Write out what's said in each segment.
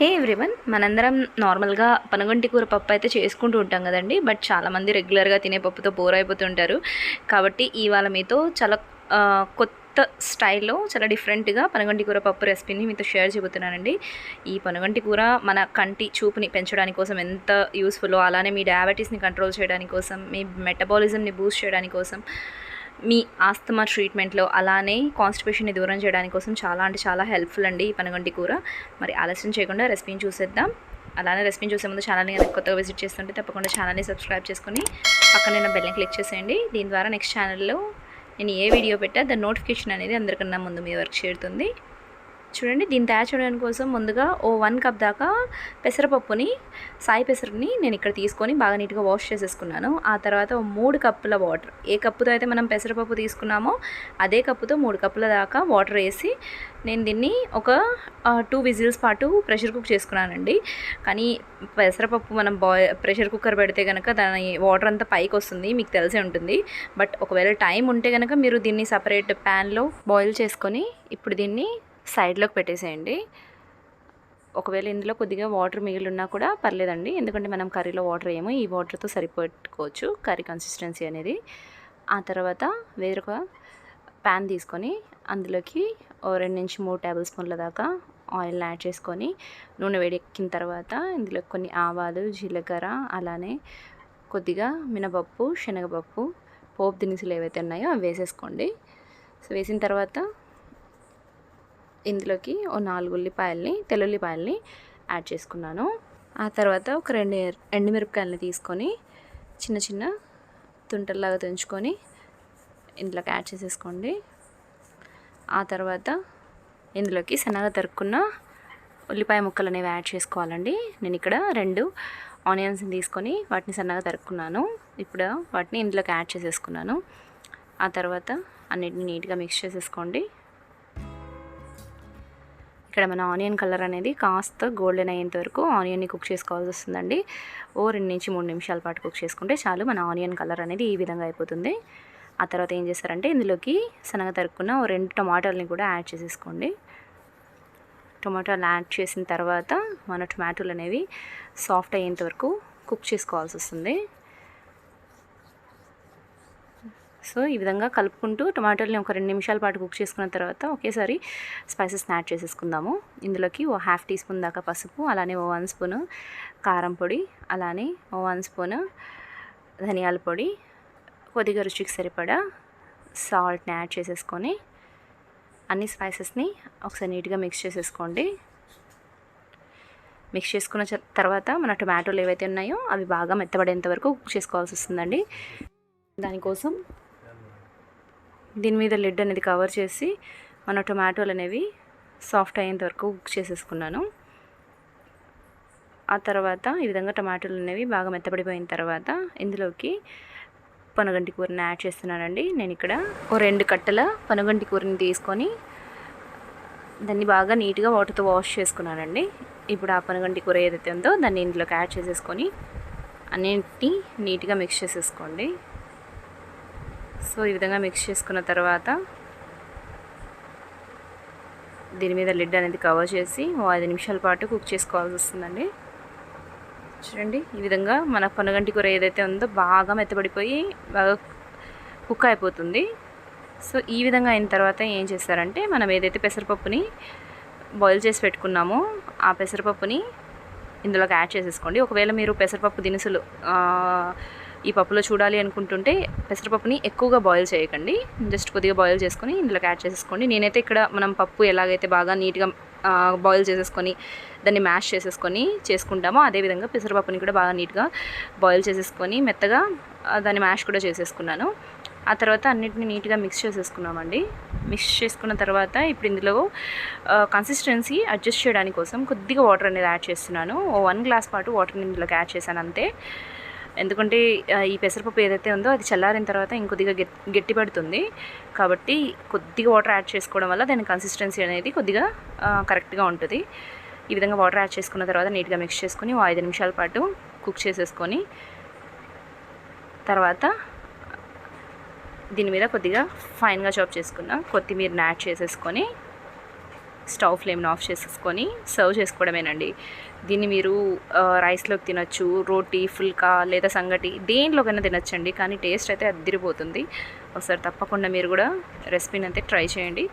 హే everyone మనందరం నార్మల్గా పనగంటి కూర పప్పు అయితే చేసుకుంటూ ఉంటాం కదండి. బట్ చాలామంది రెగ్యులర్గా తినే పప్పుతో బోర్ అయిపోతుంటారు. కాబట్టి ఇవాళ మీతో చాలా కొత్త స్టైల్లో చాలా డిఫరెంట్గా పనగంటి కూర పప్పు రెసిపీని మీతో షేర్ చెబుతున్నానండి. ఈ పనగంటి కూర మన కంటి చూపుని పెంచడానికి కోసం ఎంత యూస్ఫుల్లో అలానే మీ డయాబెటీస్ని కంట్రోల్ చేయడానికి కోసం మీ మెటబాలిజంని బూస్ట్ చేయడానికి కోసం మీ ఆస్తమా ట్రీట్మెంట్లో అలానే కాన్స్టిపేషన్ని దూరం చేయడానికి కోసం చాలా అంటే చాలా హెల్ప్ఫుల్ అండి ఈ పనగంటి కూర. మరి ఆలస్యం చేయకుండా రెసిపీని చూసేద్దాం. అలానే రెసిపీని చూసే ముందు ఛానల్ని కనుక కొత్తగా విజిట్ చేస్తుంటే తప్పకుండా ఛానల్ని సబ్స్క్రైబ్ చేసుకుని పక్కనే నేను బెల్ని క్లిక్ చేసేయండి. దీని ద్వారా నెక్స్ట్ ఛానల్లో నేను ఏ వీడియో పెట్టా దాని నోటిఫికేషన్ అనేది అందరికన్నా ముందు మీ వరకు చేరుతుంది. చూడండి దీన్ని తయారు చేయడం కోసం ముందుగా ఓ వన్ కప్ దాకా పెసరపప్పుని సాయి పెసరని నేను ఇక్కడ తీసుకొని బాగా నీట్గా వాష్ చేసేసుకున్నాను. ఆ తర్వాత ఓ మూడు కప్పుల వాటర్ ఏ కప్పుతో అయితే మనం పెసరపప్పు తీసుకున్నామో అదే కప్పుతో మూడు కప్పుల దాకా వాటర్ వేసి నేను దీన్ని ఒక టూ విజిల్స్ పాటు ప్రెషర్ కుక్ చేసుకున్నానండి. కానీ పెసరపప్పు మనం బాయ్ ప్రెషర్ కుక్కర్ పెడితే కనుక దాని వాటర్ అంతా పైకి వస్తుంది మీకు తెలిసే ఉంటుంది. బట్ ఒకవేళ టైం ఉంటే కనుక మీరు దీన్ని సపరేట్ ప్యాన్లో బాయిల్ చేసుకొని ఇప్పుడు దీన్ని సైడ్లోకి పెట్టేసేయండి. ఒకవేళ ఇందులో కొద్దిగా వాటర్ మిగిలి ఉన్నా కూడా పర్లేదండి. ఎందుకంటే మనం కర్రీలో వాటర్ ఏమో ఈ వాటర్తో సరిపెట్టుకోవచ్చు కర్రీ కన్సిస్టెన్సీ అనేది. ఆ తర్వాత వేరొక ప్యాన్ తీసుకొని అందులోకి ఓ రెండు నుంచి మూడు టేబుల్ స్పూన్ల దాకా ఆయిల్ యాడ్ చేసుకొని నూనె వేడెక్కిన తర్వాత ఇందులో కొన్ని ఆవాలు జీలకర్ర అలానే కొద్దిగా మినపప్పు శనగపప్పు పోపు దినుసులు ఏవైతే ఉన్నాయో అవి వేసేసుకోండి. సో వేసిన తర్వాత ఇందులోకి ఓ నాలుగు ఉల్లిపాయల్ని తెల్లుల్లిపాయల్ని యాడ్ చేసుకున్నాను. ఆ తర్వాత ఒక రెండు ఎండుమిరపకాయలని తీసుకొని చిన్న చిన్న తుంటల్లాగా తుంచుకొని ఇందులోకి యాడ్ చేసేసుకోండి. ఆ తర్వాత ఇందులోకి సన్నగా తరుక్కున్న ఉల్లిపాయ ముక్కలు అనేవి యాడ్ చేసుకోవాలండి. నేను ఇక్కడ రెండు ఆనియన్స్ని తీసుకొని వాటిని సన్నగా తరుక్కున్నాను. ఇప్పుడు వాటిని ఇందులోకి యాడ్ చేసేసుకున్నాను. ఆ తర్వాత అన్నిటిని నీట్గా మిక్స్ చేసేసుకోండి. ఇక్కడ మన ఆనియన్ కలర్ అనేది కాస్త గోల్డెన్ అయ్యేంత వరకు ఆనియన్ని కుక్ చేసుకోవాల్సి వస్తుందండి. ఓ రెండు నుంచి మూడు నిమిషాల పాటు కుక్ చేసుకుంటే చాలు మన ఆనియన్ కలర్ అనేది ఈ విధంగా అయిపోతుంది. ఆ తర్వాత ఏం చేస్తారంటే ఇందులోకి శనగ తరుక్కున్న ఓ రెండు టమాటాలని కూడా యాడ్ చేసేసుకోండి. టొమాటోలు యాడ్ చేసిన తర్వాత మన టొమాటోలు అనేవి సాఫ్ట్ అయ్యేంత వరకు కుక్ చేసుకోవాల్సి వస్తుంది. సో ఈ విధంగా కలుపుకుంటూ టమాటోల్ని ఒక రెండు నిమిషాల పాటు కుక్ చేసుకున్న తర్వాత ఒకేసారి స్పైసెస్ని యాడ్ చేసేసుకుందాము. ఇందులోకి ఓ హాఫ్ టీ స్పూన్ దాకా పసుపు అలానే ఓ వన్ స్పూన్ కారం పొడి అలానే ఓ వన్ స్పూన్ ధనియాల పొడి కొద్దిగా రుచికి సరిపడా సాల్ట్ని యాడ్ చేసేసుకొని అన్ని స్పైసెస్ని ఒకసారి నీట్గా మిక్స్ చేసేసుకోండి. మిక్స్ చేసుకున్న తర్వాత మన టొమాటోలు ఏవైతే ఉన్నాయో అవి బాగా మెత్తబడేంత వరకు కుక్ చేసుకోవాల్సి వస్తుందండి. దానికోసం దీని మీద లిడ్ అనేది కవర్ చేసి మన టొమాటోలు అనేవి సాఫ్ట్ అయ్యేంత వరకు కుక్ చేసేసుకున్నాను. ఆ తర్వాత ఈ విధంగా టమాటోలు అనేవి బాగా మెత్తపడిపోయిన తర్వాత ఇందులోకి పనగంటి కూరని యాడ్ చేస్తున్నానండి. నేను ఇక్కడ ఓ రెండు కట్టల పనగంటి కూరని తీసుకొని దాన్ని బాగా నీట్గా వాటర్తో వాష్ చేసుకున్నానండి. ఇప్పుడు ఆ పనగంటి కూర ఏదైతే ఉందో దాన్ని ఇందులోకి యాడ్ చేసేసుకొని అన్నింటినీ నీట్గా మిక్స్ చేసేసుకోండి. సో ఈ విధంగా మిక్స్ చేసుకున్న తర్వాత దీని మీద లిడ్ అనేది కవర్ చేసి ఓ ఐదు నిమిషాల పాటు కుక్ చేసుకోవాల్సి వస్తుందండి. చూడండి ఈ విధంగా మన పనుగంటి కూర ఏదైతే ఉందో బాగా మెత్తబడిపోయి బాగా కుక్ అయిపోతుంది. సో ఈ విధంగా అయిన తర్వాత ఏం చేస్తారంటే మనం ఏదైతే పెసరపప్పుని బాయిల్ చేసి పెట్టుకున్నామో ఆ పెసరపప్పుని ఇందులోకి యాడ్ చేసేసుకోండి. ఒకవేళ మీరు పెసరపప్పు దినుసులు ఈ పప్పులో చూడాలి అనుకుంటుంటే పెసరపప్పుని ఎక్కువగా బాయిల్ చేయకండి. జస్ట్ కొద్దిగా బాయిల్ చేసుకొని ఇందులోకి యాడ్ చేసేసుకోండి. నేనైతే ఇక్కడ మనం పప్పు ఎలాగైతే బాగా నీట్గా బాయిల్ చేసేసుకొని దాన్ని మ్యాష్ చేసేసుకొని చేసుకుంటామో అదేవిధంగా పెసరపప్పుని కూడా బాగా నీట్గా బాయిల్ చేసేసుకొని మెత్తగా దాన్ని మ్యాష్ కూడా చేసేసుకున్నాను. ఆ తర్వాత అన్నిటిని నీట్గా మిక్స్ చేసేసుకున్నామండి. మిక్స్ చేసుకున్న తర్వాత ఇప్పుడు ఇందులో కన్సిస్టెన్సీ అడ్జస్ట్ చేయడానికి కోసం కొద్దిగా వాటర్ అనేది యాడ్ చేస్తున్నాను. ఓ వన్ గ్లాస్ పాటు వాటర్ని ఇందులోకి యాడ్ చేశాను అంతే. ఎందుకంటే ఈ పెసరపప్పు ఏదైతే ఉందో అది చల్లారిన తర్వాత ఇంకొద్దిగా గెట్ గట్టి పడుతుంది కాబట్టి కొద్దిగా వాటర్ యాడ్ చేసుకోవడం వల్ల దాని కన్సిస్టెన్సీ అనేది కొద్దిగా కరెక్ట్గా ఉంటుంది. ఈ విధంగా వాటర్ యాడ్ చేసుకున్న తర్వాత నీట్గా మిక్స్ చేసుకొని ఐదు నిమిషాల పాటు కుక్ చేసేసుకొని తర్వాత దీని మీద కొద్దిగా ఫైన్గా చాప్ చేసుకున్న కొత్తిమీరని యాడ్ చేసేసుకొని స్టవ్ ఫ్లేమ్ని ఆఫ్ చేసేసుకొని సర్వ్ చేసుకోవడమేనండి. దీన్ని మీరు రైస్లోకి తినొచ్చు రోటీ ఫుల్కా లేదా సంగటి దేనిలోకైనా తినొచ్చండి. కానీ టేస్ట్ అయితే అద్దరిపోతుంది. ఒకసారి తప్పకుండా మీరు కూడా రెసిపీని అయితే ట్రై చేయండి.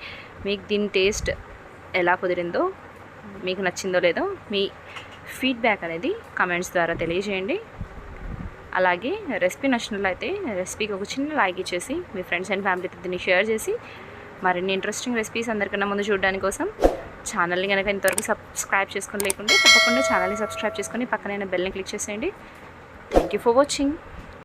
మీకు దీని టేస్ట్ ఎలా కుదిరిందో మీకు నచ్చిందో లేదో మీ ఫీడ్బ్యాక్ అనేది కమెంట్స్ ద్వారా తెలియజేయండి. అలాగే రెసిపీ నచ్చినట్లయితే రెసిపీకి ఒక చిన్న లైక్ ఇచ్చేసి మీ ఫ్రెండ్స్ అండ్ ఫ్యామిలీతో దీన్ని షేర్ చేసి మరిన్ని ఇంట్రెస్టింగ్ రెసిపీస్ అందరికన్నా ముందు చూడడానికి కోసం ఛానల్ని కనుక ఇంతవరకు సబ్స్క్రైబ్ చేసుకొని లేకుంటే తప్పకుండా ఛానల్ని సబ్స్క్రైబ్ చేసుకొని పక్కనైన బెల్ని క్లిక్ చేసేయండి. Thank you for watching